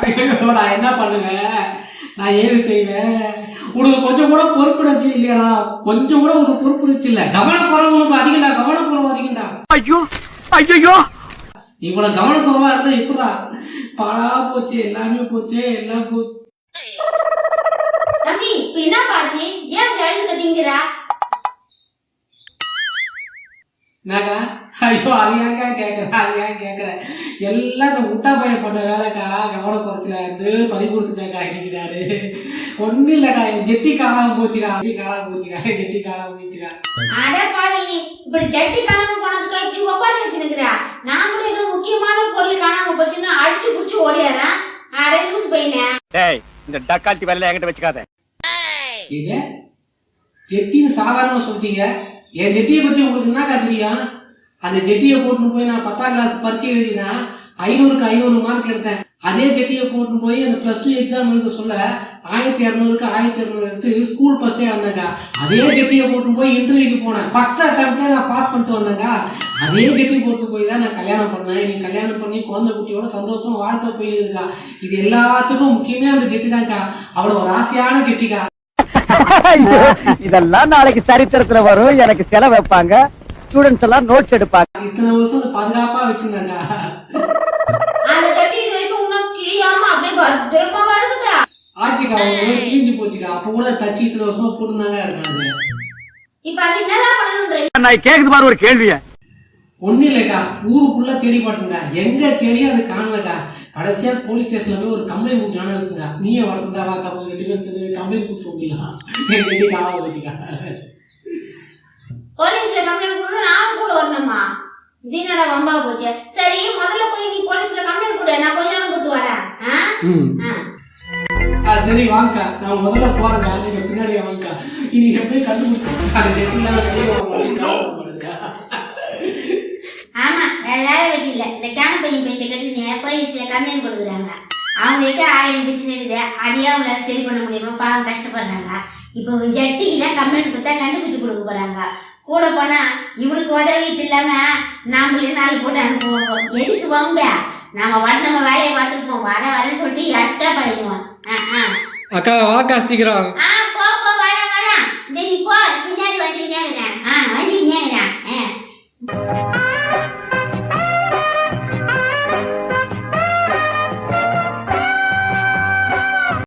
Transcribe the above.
ஐயோ நான் என்ன பண்ணுவேன் நான் ஏது செய்வேன்? உனக்கு கொஞ்சம் கூட பொறுப்புணர்ச்சி இல்லையாடா? கொஞ்சம் கூட உனக்கு பொறுப்புணர்ச்சி இல்லை. கவனக்குறவு உனக்கு அதிகம்டா கவனக்குறவு அதிகம்டா. ஐயோ ஐயோ இவ்வளவு கவனக்குறவா இருந்தா இப்படா பாழா போச்சு எல்லாமே போச்சு எல்லாம் போச்சு தம்பி இப்ப என்ன பாச்சு ஏன் அழுது கத்திங்கிறா என்னக்கா? ஐயோ அது ஏங்க கேட்குறேன் அது ஏன் கேட்குறேன் எல்லாம் இந்த முட்டா பையன் பண்ண வேலைக்கா கவனம் குறைச்சல இருந்து பறி கொடுத்துட்டேக்கா இன்னைக்குறாரு ஒன்றும் இல்லைக்கா என் ஜெட்டி காணாம போச்சுக்கா ஜெட்டி காணாம போச்சுக்கா ஜெட்டி காணாம போச்சுக்கா அட பாவி இப்படி ஜட்டி காணாம போனதுக்கு இப்படி ஒப்பாரி வச்சுனுக்குறா நான் கூட ஏதோ முக்கியமான பொருள் காணாம போச்சுன்னு அடிச்சு புடிச்சு ஓடியாரா அட லூஸ் பையனே. டேய் இந்த டக்கால்ட்டி வேலையில என்கிட்ட வச்சுக்காத. இது ஜெட்டின்னு சாதாரணமாக சொல்லிட்டீங்க. என் ஜெட்டியை பற்றி உங்களுக்கு என்னக்கா தெரியும்? அந்த ஜெட்டியை போட்டுன்னு போய் நான் பத்தாம் கிளாஸ் பரீட்சை எழுதினா ஐநூறுக்கு ஐநூறு மார்க் எடுத்தேன். அதே ஜெட்டியை போட்டுன்னு போய் அந்த ப்ளஸ் டூ எக்ஸாம் எழுத சொல்ல ஆயிரத்தி இரநூறுக்கு ஆயிரத்தி இரநூறு எடுத்து ஸ்கூல் ஃபஸ்ட்டே வந்தேங்க அதே ஜெட்டியை போட்டுன்னு போய் இன்டர்வியூக்கு போனேன். ஃபர்ஸ்ட் அட்டம்ப்டே நான் பாஸ் பண்ணிட்டு வந்தேங்க அதே ஜெட்டி போட்டு போய் தான் நான் கல்யாணம் பண்ணேன். நீ கல்யாணம் பண்ணி குழந்தை குட்டியோட சந்தோஷமா வாழ்க்கை போயிருக்கா இது எல்லாத்துக்கும் முக்கியமே அந்த ஜெட்டி தான்க்கா. அவ்வளோ ஒரு ஆசையான ஜெட்டிக்கா. இதெல்லாம் நாளைக்கு சரித்திரத்துல வரும். எனக்கு செலவு வைப்பாங்க. ஸ்டூடெண்ட்ஸ் எல்லாம் நோட்ஸ் எடுப்பாங்க. இத்தனை வருஷம் பாதுகாப்பா வச்சிருந்தாங்க அந்த இது வரைக்கும் இன்னும் கிழியாம அப்படியே பத்திரமா வருகுதா ஆச்சுக்கா கிழிஞ்சு போச்சுக்கா. அப்ப கூட தச்சு இத்தனை வருஷமா போட்டுருந்தாங்க இருக்காங்க. இப்ப அது என்னதான் பண்ணணும்ன்ற நான் கேக்குது பாரு ஒரு கேள்விய. ஒண்ணு இல்லக்கா. ஊருக்குள்ள தேடி பாட்டுங்க எங்க தேடியும் அது காணலக்கா. கடைசியா போலீஸ் ஸ்டேஷன்ல போய் ஒரு கம்ப்ளைண்ட் கொடுக்கலான்னு இருக்குங்க. நீயே வரத்தா வாக்கா ரெண்டு பேரும் சேர்ந்து கம்ப்ளைண்ட் என் கட்டி காணாம போச்சுக்கா. போலீஸ்ல கம்ப்ளைண்ட் கொடுக்கணும் நானும் கூட வரணுமா இது என்னடா வம்பா போச்சு. சரி முதல்ல போய் நீ போலீஸ்ல கம்ப்ளைண்ட் கொடு. நான் கொஞ்ச நேரம் கொடுத்து வரேன். சரி வாங்கக்கா. நான் முதல்ல போறேங்க நீங்க பின்னாடியே வாங்கக்கா. இன்னைக்கு எப்படி கண்டுபிடிச்சு ஆமா வேற வேலை வெட்டி இல்ல. இந்த கேன பையன் பேச்சை கேட்டு போலீஸ்ல கம்ப்ளைண்ட் கொடுக்குறாங்க? அவங்களுக்கு ஆயிரம் பிரச்சனை இருக்குது. அதையே அவங்களால சரி பண்ண முடியாம பாவம் கஷ்டப்படுறாங்க. இப்போ ஜட்டிக்கு தான் கம்ப்ளைண்ட் கொடுத்தா கண்டுபிடிச்சு கொடுக்க போறாங்க. கூட போனா இவனுக்கு உதவி இல்லாம நாமளே நாலு போட்டு அனுப்புவோம். எதுக்கு வம்ப? நாம வாட்டு நம்ம வேலையை பார்த்துருப்போம் வர வரேன்னு சொல்லிட்டு அஸ்கா பண்ணிடுவோம் அக்கா வாக்கா சீக்கிரம்.